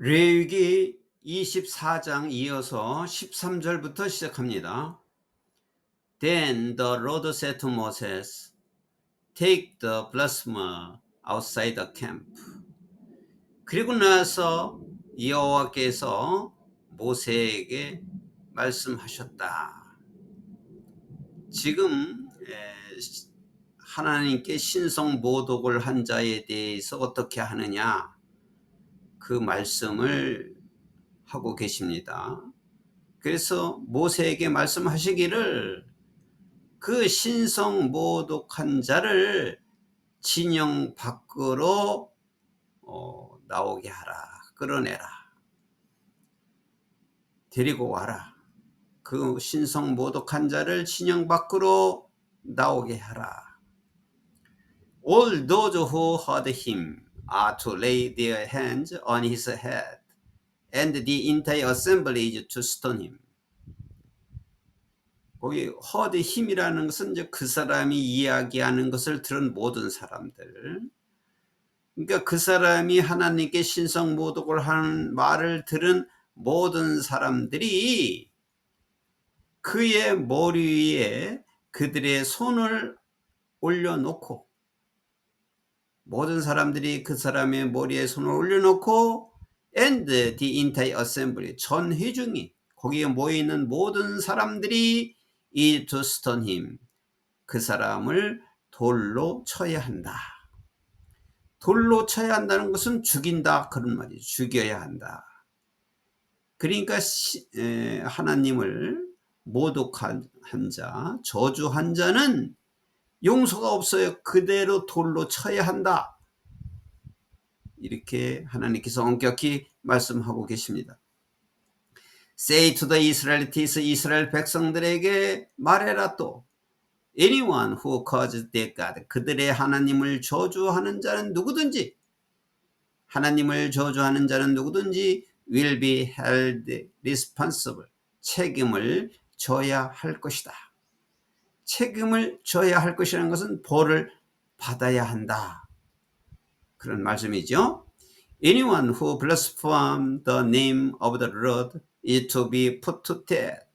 레위기 24장 이어서 13절부터 시작합니다. Then the Lord said to Moses, Take the blasphemer outside the camp. 그리고 나서 여호와께서 모세에게 말씀하셨다. 지금 에, 하나님께 신성 모독을 한 자에 대해서 어떻게 하느냐 그 말씀을 하고 계십니다. 그래서 모세에게 말씀하시기를 그 신성 모독한 자를 진영 밖으로 어, 나오게 하라. 끌어내라. 데리고 와라. 그 신성 모독한 자를 진영 밖으로 나오게 하라. All those who heard him are to lay their hands on his head, and the entire assembly is to stone him. 거기 heard him이라는 것은 이제 그 사람이 이야기하는 것을 들은 모든 사람들. 그러니까 그 사람이 하나님께 신성 모독을 하는 말을 들은 모든 사람들이 그의 머리 위에 그들의 손을 올려놓고 모든 사람들이 그 사람의 머리에 손을 올려놓고 and the entire assembly 전 회중이 거기에 모여 있는 모든 사람들이 is to stone him 그 사람을 돌로 쳐야 한다. 돌로 쳐야 한다는 것은 죽인다 그런 말이죠. 죽여야 한다. 그러니까 하나님을 모독한 자, 저주한 자는 용서가 없어요. 그대로 돌로 쳐야 한다. 이렇게 하나님께서 엄격히 말씀하고 계십니다. Say to the Israelites, 이스라엘 백성들에게 말해라 또. Anyone who causes their God, 그들의 하나님을 저주하는 자는 누구든지, 하나님을 저주하는 자는 누구든지 will be held responsible, 책임을 져야 할 것이다. 책임을 져야 할 것이라는 것은 벌을 받아야 한다. 그런 말씀이죠. Anyone who blasphemes the name of the Lord is to be put to death.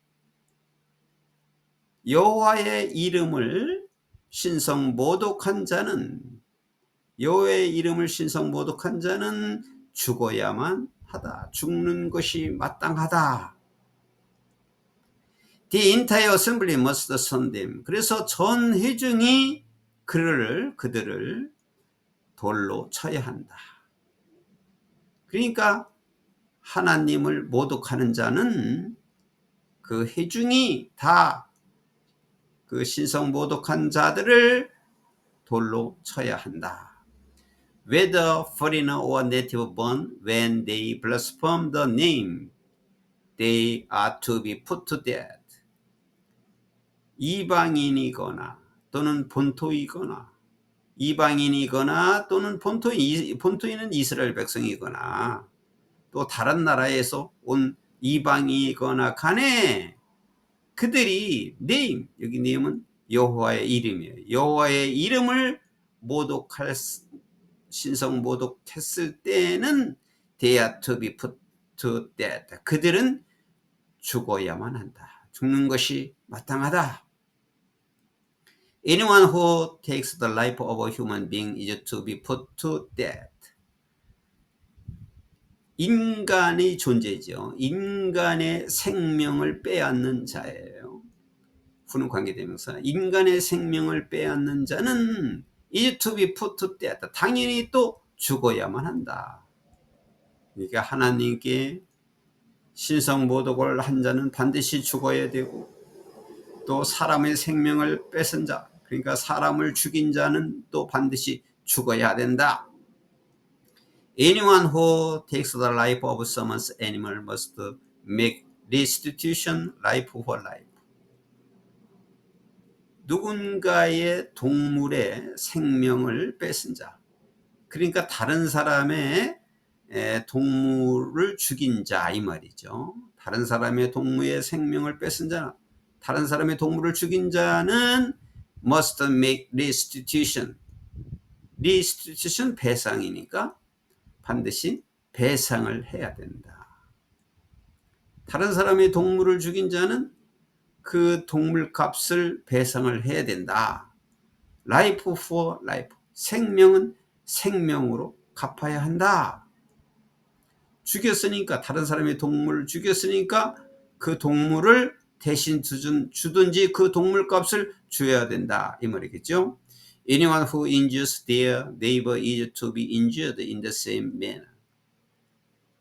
여호와의 이름을 신성 모독한 자는 여호와의 이름을 신성 모독한 자는 죽어야만 하다. 죽는 것이 마땅하다. The entire assembly must stone them. 그래서 전 회중이 그를 그들을 돌로 쳐야 한다. 그러니까 하나님을 모독하는 자는 그 회중이 다 그 신성 모독한 자들을 돌로 쳐야 한다. Whether foreigner or native born, when they blaspheme the name, they are to be put to death. 이방인이거나 또는 본토이거나 이방인이거나 또는 본토인, 본토인은 이스라엘 백성이거나 또 다른 나라에서 온 이방이거나 간에 그들이 네임 여기 네임은 여호와의 이름이에요. 여호와의 이름을 모독할 신성 모독했을 때는 put to death. 그들은 죽어야만 한다. 죽는 것이 마땅하다. Anyone who takes the life of a human being is to be put to death. 인간의 존재죠. 인간의 생명을 빼앗는 자예요. 후는 관계대명사. 인간의 생명을 빼앗는 자는 is to be put to death. 당연히 또 죽어야만 한다. 그러니까 하나님께 신성 모독을 한 자는 반드시 죽어야 되고 또 사람의 생명을 뺏은 자, 그러니까 사람을 죽인 자는 또 반드시 죽어야 된다. Anyone who takes the life of someone's animal must make restitution life for life. 누군가의 동물의 생명을 뺏은 자. 그러니까 다른 사람의 동물을 죽인 자 이 말이죠. 다른 사람의 동물의 생명을 뺏은 자, 다른 사람의 동물을 죽인 자는 must make restitution. restitution 배상이니까 반드시 배상을 해야 된다. 다른 사람이 동물을 죽인 자는 그 동물 값을 배상을 해야 된다. life for life. 생명은 생명으로 갚아야 한다. 죽였으니까 다른 사람의 동물을 죽였으니까 그 동물을 대신 주든, 주든지 그 동물 값을 줘야 된다 이 말이겠죠. Anyone who injures their neighbor is to be injured in the same manner.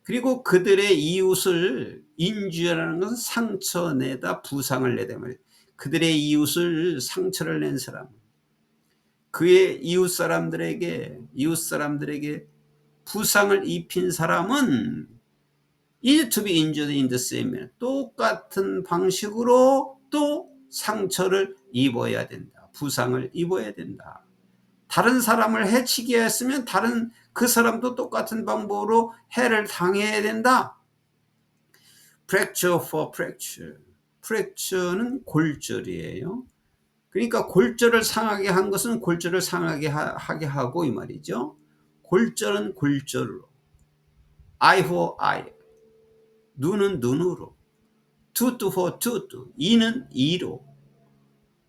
그리고 그들의 이웃을 인주라는 것은 상처 내다 부상을 내다 말이에요. 그들의 이웃을 상처를 낸 사람, 그의 이웃 사람들에게 이웃 사람들에게 부상을 입힌 사람은 is to be injured in the same way. 똑같은 방식으로 또 상처를 입어야 된다. 부상을 입어야 된다. 다른 사람을 해치게 했으면 다른 그 사람도 똑같은 방법으로 해를 당해야 된다. fracture for fracture. fracture는 골절이에요. 그러니까 골절을 상하게 한 것은 골절을 상하게 하게 하고 이 말이죠. 골절은 골절로. eye for eye. 눈은 눈으로. for tooth. 이는 이로.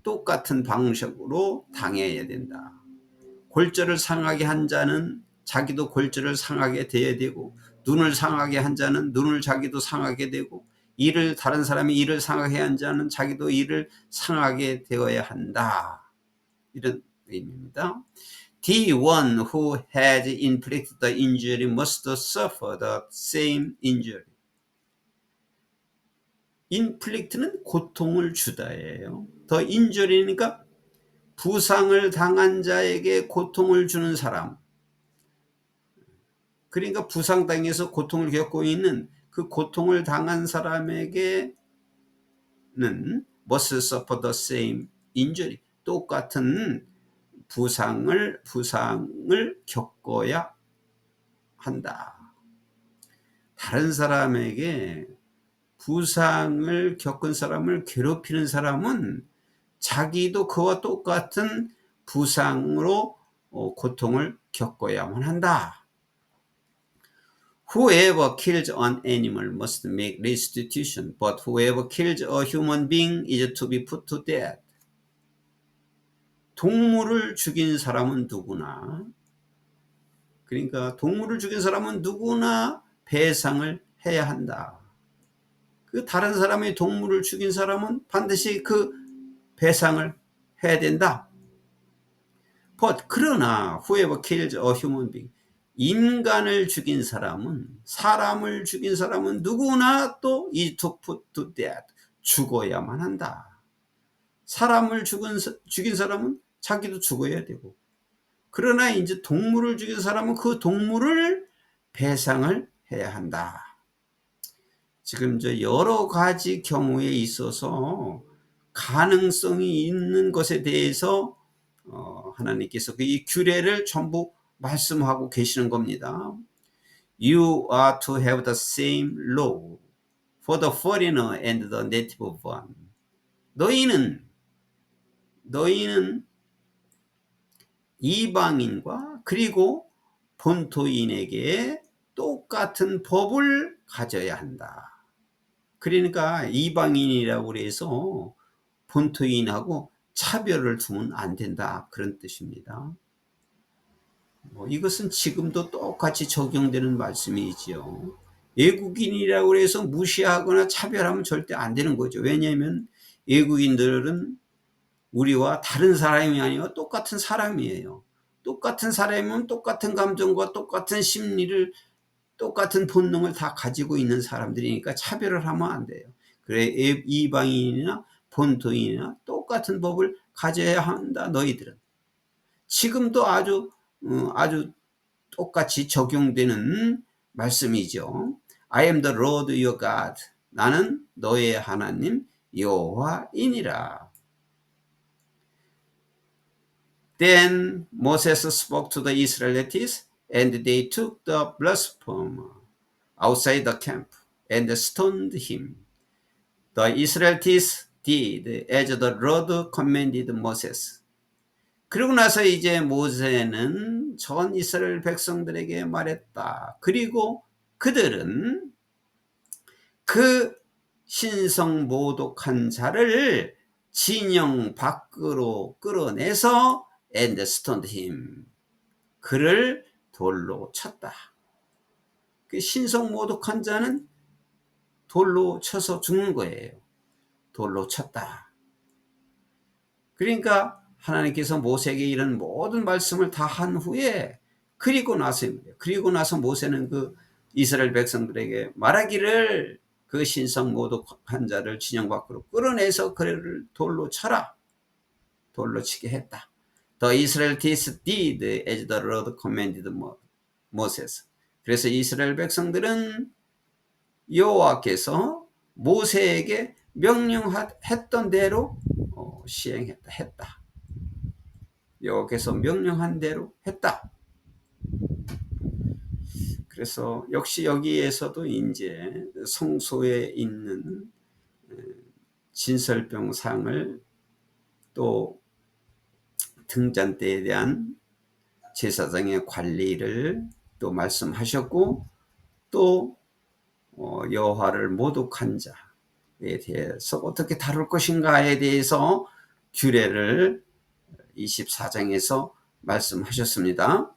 똑같은 방식으로 당해야 된다. 골절을 상하게 한 자는 자기도 골절을 상하게 돼야 되고 눈을 상하게 한 자는 눈을 자기도 상하게 되고 이를 다른 사람이 이를 상하게 한 자는 자기도 이를 상하게 되어야 한다. 이런 의미입니다. The one who has inflicted the injury must suffer the same injury. Inflict는 고통을 주다예요. 더 injury니까 부상을 당한 자에게 고통을 주는 사람. 그러니까 부상당해서 고통을 겪고 있는 그 고통을 당한 사람에게는 must suffer the same injury. 똑같은 부상을 부상을 겪어야 한다. 다른 사람에게 부상을 겪은 사람을 괴롭히는 사람은 자기도 그와 똑같은 부상으로 어, 고통을 겪어야만 한다. Whoever kills an animal must make restitution, but whoever kills a human being is to be put to death. 동물을 죽인 사람은 누구나 그러니까 동물을 죽인 사람은 누구나 배상을 해야 한다. 그 다른 사람의 동물을 죽인 사람은 반드시 그 배상을 해야 된다. But 그러나 whoever kills a human being 인간을 죽인 사람은 사람을 죽인 사람은 누구나 또 is to put to death 죽어야만 한다. 사람을 죽은 죽인 사람은 자기도 죽어야 되고 그러나 이제 동물을 죽인 사람은 그 동물을 배상을 해야 한다. 지금 저 여러 가지 경우에 있어서 가능성이 있는 것에 대해서 어, 하나님께서 그이 규례를 전부 말씀하고 계시는 겁니다. You are to have the same law for the foreigner and the native one. 너희는 너희는 이방인과 그리고 본토인에게 똑같은 법을 가져야 한다. 그러니까 이방인이라고 해서 본토인하고 차별을 두면 안 된다. 그런 뜻입니다. 뭐 이것은 지금도 똑같이 적용되는 말씀이지요. 외국인이라고 해서 무시하거나 차별하면 절대 안 되는 거죠. 왜냐하면 외국인들은 우리와 다른 사람이 아니라 똑같은 사람이에요. 똑같은 사람이면 똑같은 감정과 똑같은 심리를 똑같은 본능을 다 가지고 있는 사람들이니까 차별을 하면 안 돼요. 그래 이방인이나 본토인이나 똑같은 법을 가져야 한다 너희들은. 지금도 아주 어, 아주 똑같이 적용되는 말씀이죠. I am the Lord your God. 나는 너의 하나님 여호와이니라. Then Moses spoke to the Israelites, and they took the blasphemer outside the camp and stoned him. The Israelites did as the Lord commanded Moses. 그리고 나서 이제 모세는 전 이스라엘 백성들에게 말했다. 그리고 그들은 그 신성 모독한 자를 진영 밖으로 끌어내서 and stoned him 그를 돌로 쳤다. 그 신성 모독한 자는 돌로 쳐서 죽는 거예요. 돌로 쳤다. 그러니까 하나님께서 모세에게 이런 모든 말씀을 다 한 후에 그리고 나서 그리고 나서 모세는 그 이스라엘 백성들에게 말하기를 그 신성 모독한 자를 진영 밖으로 끌어내서 그를 돌로 쳐라. 돌로 치게 했다. The Israel did as the Lord commanded Moses. 그래서 이스라엘 백성들은 여호와께서 모세에게 명령했던 대로 어, 시행했다. 했다. 여호와께서 명령한 대로 했다. 그래서 역시 여기에서도 이제 성소에 있는 진설병상을 또 등잔대에 대한 제사장의 관리를 또 말씀하셨고 또 어, 여호와를 모독한 자에 대해서 어떻게 다룰 것인가에 대해서 규례를 24장에서 말씀하셨습니다.